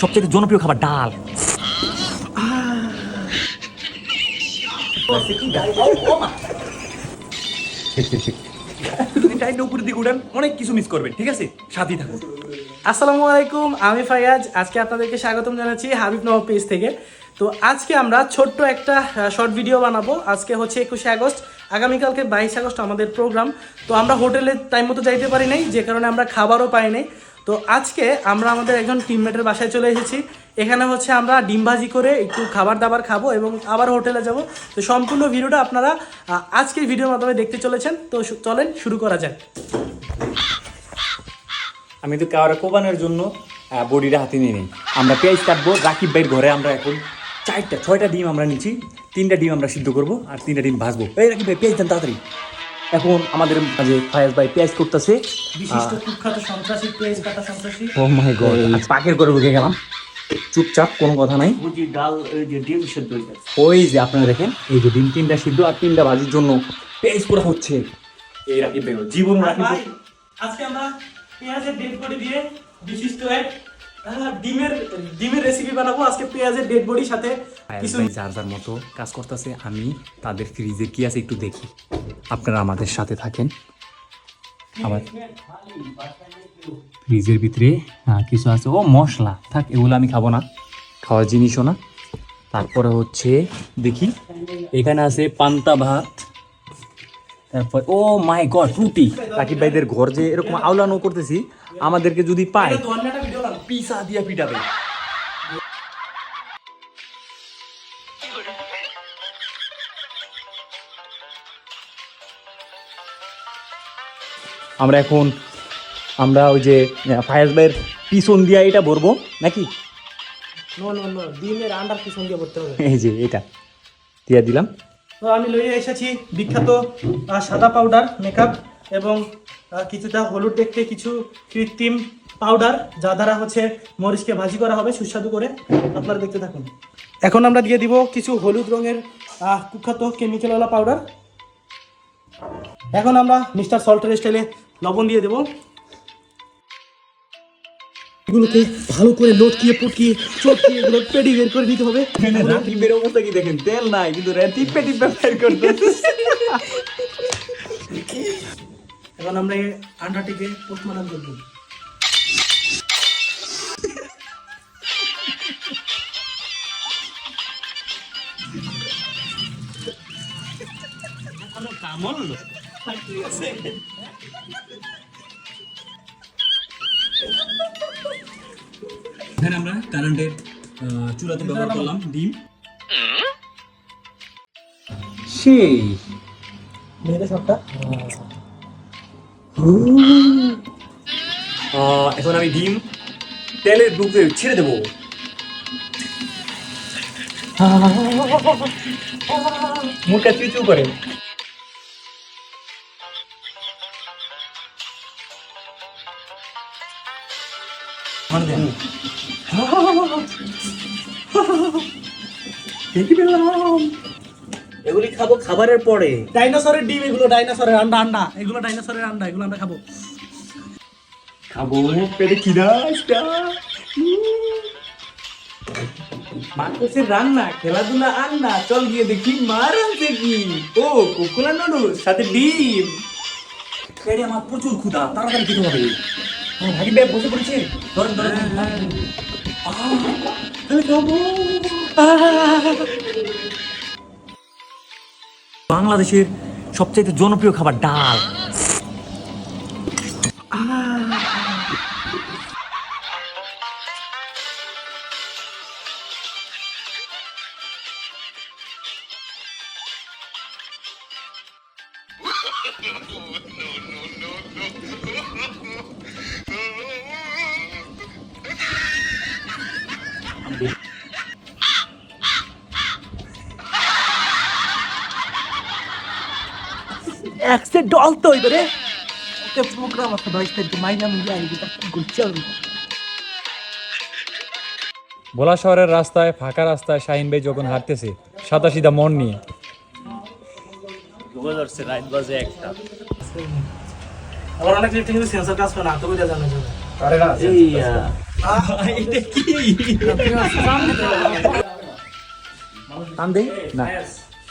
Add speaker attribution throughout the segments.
Speaker 1: সবচেয়ে জনপ্রিয় খাবার ডাল।
Speaker 2: টাইম উপরের অনেক কিছু মিস করবেন, ঠিক আছে? সাথী থাকুন।
Speaker 3: আসসালামু আলাইকুম, আমি ফায়াজ। আজকে আপনাদেরকে স্বাগতম জানাচ্ছি হাবিব নবাব পেজ থেকে। তো আজকে আমরা ছোট্ট একটা শর্ট ভিডিও বানাবো। আজকে হচ্ছে একুশে আগস্ট, আগামীকালকে বাইশ আগস্ট আমাদের প্রোগ্রাম তো আমরা হোটেলে টাইম মতো যাইতে পারি নাই, যে কারণে আমরা খাবারও পাই নাই। তো আজকে আমরা আমাদের একজন টিমমেটের বাসায় চলে এসেছি। এখানে হচ্ছে আমরা ডিম ভাজি করে একটু খাবার দাবার খাব এবং আবার হোটেলে যাব। তো সম্পূর্ণ ভিডিওটা আপনারা আজকের ভিডিওর মাধ্যমে দেখতে চলেছেন। তো চলেন, শুরু করা যাক।
Speaker 1: আমি তো কাউরে কোবানোর জন্য বডিটা হাতে নিয়ে নিই। আমরা পেঁয়াজ কাটবো, রাকিব ভাইয়ের ঘরে আমরা এখন চারটা, ছয়টা ডিম আমরা নিচ্ছি। তিনটা ডিম আমরা সিদ্ধ করব, আর তিনটা ডিম ভাজবো। এই রাকিব ভাই, পেঁয়াজ দেন তাড়াতাড়ি। এখন আমাদের মাঝে ফায়াজ ভাই পেঁয়াজ করতেছে।
Speaker 3: বিশিষ্ট কুখ্যাত সন্ত্রাসী পেজ কাটা সন্ত্রাসী।
Speaker 1: ও মাই গড পাকের করে ঢুকে গেলাম। চুপচাপ কোনো কথা নাই।
Speaker 2: বুঝি ডাল ওই যে ডিম সেদ্ধ হয়ে গেছে।
Speaker 1: ওই যে আপনারা দেখেন এই যে ডিম তিনটা সিদ্ধ আর তিনটা ভাজির জন্য পেঁয়াজ করা হচ্ছে। এই ভাই জীবন
Speaker 3: রাখি আজকে আমরা পেঁয়াজের ডেড বডি দিয়ে বিশিষ্ট এক ডিমের ডিমের রেসিপি বানাবো। আজকে পেঁয়াজের ডেড বডির সাথে কিছু
Speaker 1: যার যার মতো কাজ করতেছে আমি তাদের ফ্রিজে কি আছে একটু দেখি। আপনারা আমাদের সাথে থাকেন। আবার ফ্রিজের ভিতরে কিছু আছে। ও মশলা। থাক এগুলো আমি খাব না। খাওয়ার জিনিসও না। তারপরে হচ্ছে দেখি। এখানে আছে পান্তা ভাত। তারপর ও মাই গড রুটি। রাকিব ভাইদের ঘর যে এরকম আওলানো করতেছি আমাদেরকে যদি পায়
Speaker 3: দু ঘণ্টা ভিডিও বানাবো
Speaker 1: পিসা দিয়া পিটাবে। আমরা এখন আমরা ওই যে ফায়াজ ভাইয়ের পিছন দিয়া এটা ভরবো নাকি?
Speaker 3: নো নো নো ডিমের আন্ডার পিছন দিয়ে করতে হবে।
Speaker 1: এই যে এটা দিয়া দিলাম।
Speaker 3: তো আমি লইয়ে এসেছি বিখ্যাত সাদা পাউডার মেকআপ এবং কিছুটা হলুদ দেখতে কিছু কৃত্রিম পাউডার যা দ্বারা হচ্ছে মরিচকে ভাজি করা হবে সুস্বাদু করে। আপনারা দেখতে থাকুন। এখন আমরা দিয়ে দিব কিছু হলুদ রঙের কুখ্যাত কেমিক্যালওয়ালা পাউডার এখন আমরা মিস্টার সল্টের স্টাইলে লবণ দিয়ে দেবো। এগুলোকে ভালো করে লটকিয়ে পটকিয়ে চটকিয়ে এগুলো পেডি বের করে নিতে হবে।
Speaker 1: রাকিবের অবস্থা কি দেখেন? তেল নাই কিন্তু টিপে টিপে বের করতে
Speaker 3: এখন আমরা আন্ডাটিকে পোস্টমার্টম করব।
Speaker 1: এখানে আমরা কারেন্টের চুলাতে ব্যবহার করলাম ডিম। সেই।
Speaker 3: মেয়েদের সবটা
Speaker 1: এখন আমি ডিম তেলের ডুবে ছেড়ে দেবো।
Speaker 3: মুখটা চুচু করে।
Speaker 2: এগুলি খাব খাবারের পরে।
Speaker 3: ডাইনোসরের ডিম এগুলো ডাইনোসরের আন্ডা আন্ডা এগুলো ডাইনোসরের আন্ডা এগুলো আমরা খাব।
Speaker 1: খাব পেটে খিদা
Speaker 2: মার্কসের রান্না খেলাধুলা আন্না চল গিয়ে দেখি মার আছে কি। ও কোকুলা নুডলস সাথে ডিম।
Speaker 1: পেটে আমার প্রচুর ক্ষুধা তাড়াতাড়ি খেতে হবে।
Speaker 2: ভাগি ভাই বসে পড়েছে। ধরেন ধরেন। তাহলে খাব।
Speaker 1: বাংলাদেশের সবচেয়ে জনপ্রিয় খাবার ডাল
Speaker 3: একসে ডল তো হইবে রে। একটা প্রোগ্রাম আছে বাইশ তারিখে মাইনা মিলে আইবি
Speaker 4: ভোলা শহরের রাস্তায় ফাঁকা রাস্তায় শাহিন ভাই যখন হাঁটতেছে সাদা সিধা মন নিয়ে।
Speaker 3: আবার অনেক কিন্তু সেন্সর কাজ করে না তো বোঝা জানা যাবে
Speaker 2: এই আহ, এটা কি? না।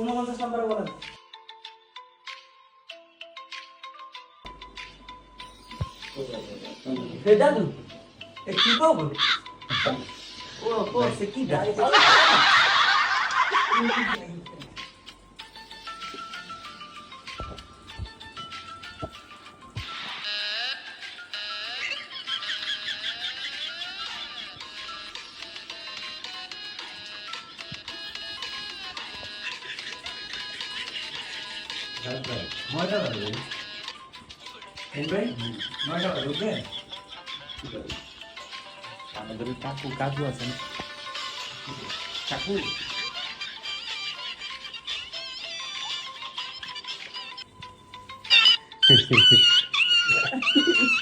Speaker 3: উনপঞ্চাশ নম্বরে বলেন।
Speaker 1: দাদু কি বাবু ও সে কি দাদু আমাদের কাকু কাকু আছে না কাকু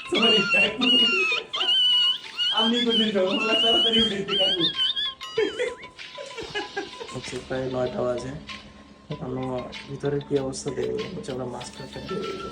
Speaker 1: সরি কাকু রহমলা তাড়াতাড়ি উঠে কাকু
Speaker 3: নয়টা বাজে। আমরা ভিতরে কি অবস্থা দেখব হচ্ছে আমরা মাস্টারটা দিয়ে দেবো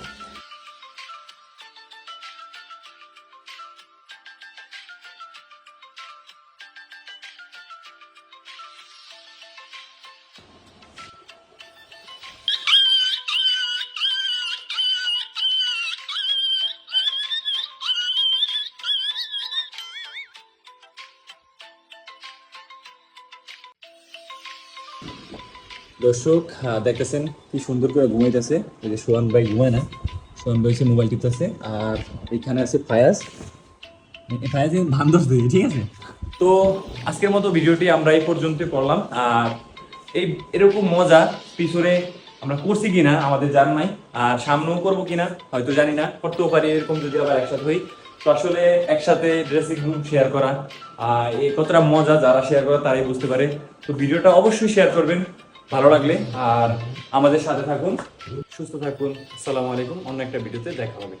Speaker 2: দর্শক দেখতেছেন কি সুন্দর করে ঘুমাইতেছে। এই যে সোহান ভাই ঘুমায় না। সোহান ভাই মোবাইল টিপতেছে। আর এখানে আছে ফায়াজ। ফায়াজ বান্ধব দিয়ে ঠিক আছে?
Speaker 1: তো আজকের মতো ভিডিওটি আমরা এই পর্যন্ত করলাম। আর এই, এরকম মজা পিছনে আমরা করছি কিনা, আমাদের জান নাই। আর সামনেও করব কিনা, হয়তো জানি না। করতেও পারি, এরকম যদি আবার একসাথে হই। তো আসলে একসাথে ড্রেসিং রুম শেয়ার করা, আর এই কতটা মজা যারা শেয়ার করে তারাই বুঝতে পারে। তো ভিডিওটা অবশ্যই শেয়ার করবেন। ভালো লাগলে আর আমাদের সাথে থাকুন, সুস্থ থাকুন। আসসালামু আলাইকুম, অন্য একটা ভিডিওতে দেখা হবে।